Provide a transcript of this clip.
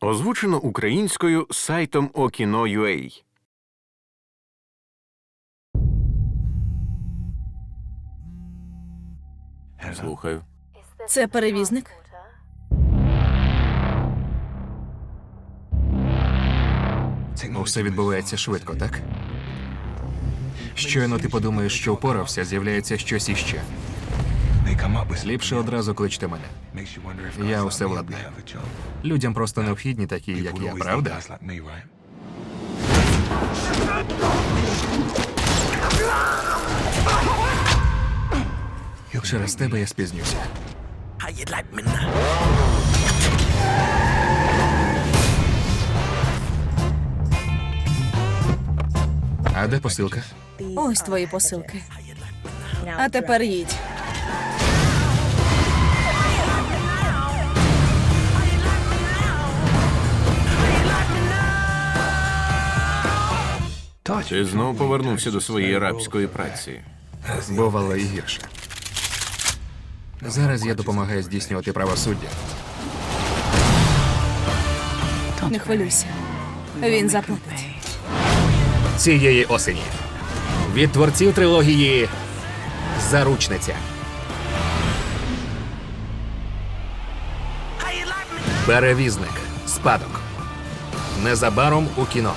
Озвучено українською сайтом Okino.ua Слухаю. Це перевізник. Усе відбувається швидко, так? Щойно ти подумаєш, що впорався, з'являється щось іще. Ліпше одразу кличте мене. Я усе владнаю. Людям просто необхідні такі, як я, правда? Через тебе я спізнюся. А де посилка? Ось твої посилки. А тепер їдь. Ти знов повернувся до своєї рабської праці. Бувало і гірше. Зараз я допомагаю здійснювати правосуддя. Не хвилюйся. Він заплатить. цієї осені. Від творців трилогії Заручниця. Перевізник. Спадок. Незабаром у кіно.